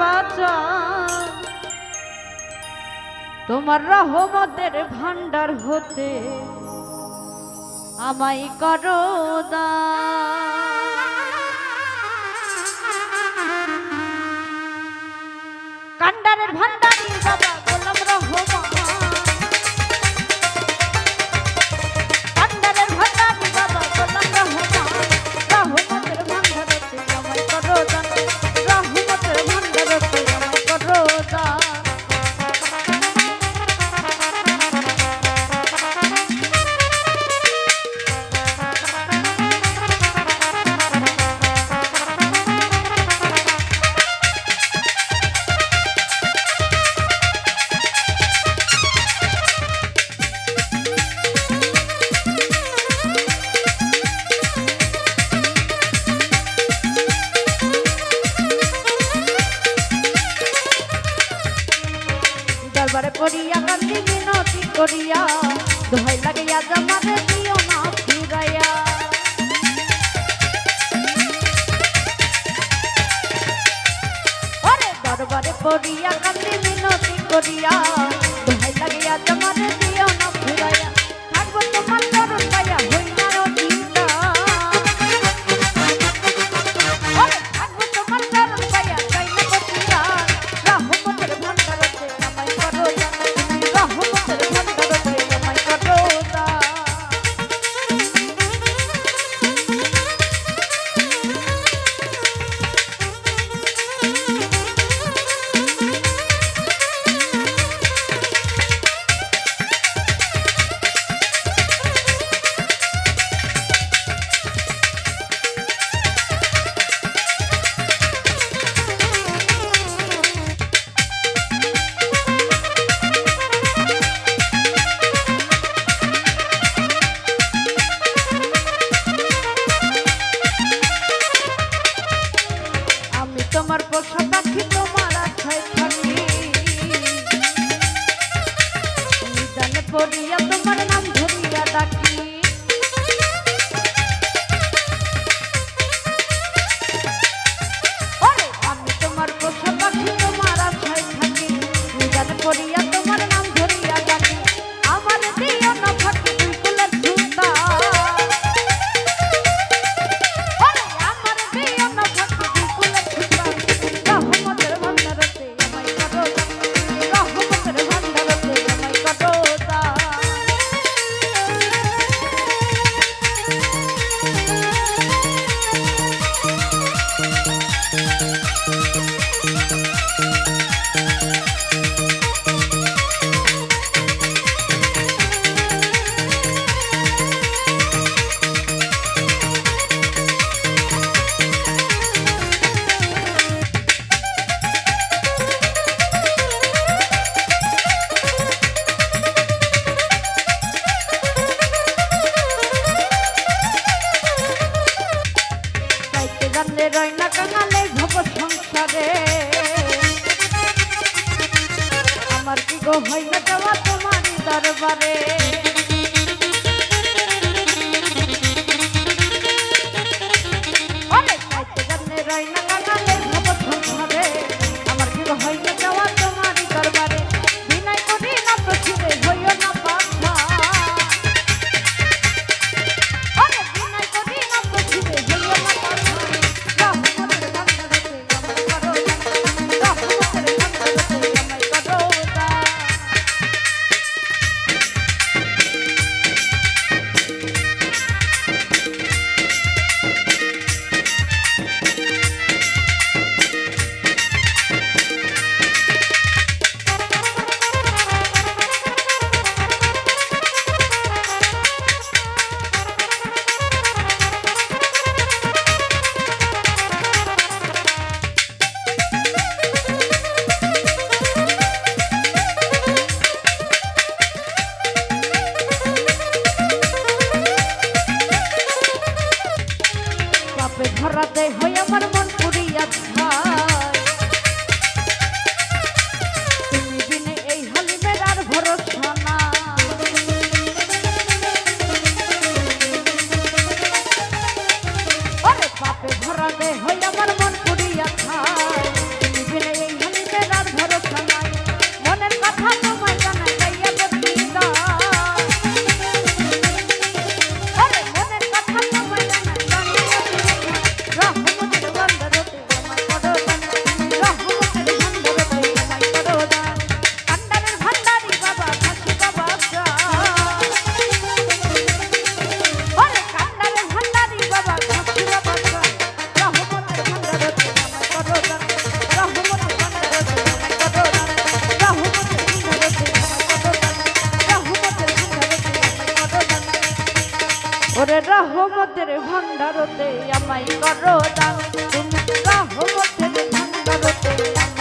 বাঁচান তোমার রহমতের ভান্ডার হতে আমায় করো দা। দোহাই লাগে আজ আমার দিও না ফিরাইয়া। ওরে দরবারে পড়িয়া কান্দি মিনতি করিয়া। করিয়া তোমার নাম ধরিয়া ডাকি। হয় অপরাধে হয়ে আমার মন পুরিয়াছে তোমার রহমতের ভান্ডারতে আমায় করো দান। তুমি রহমতের ভান্ডারতে আমায়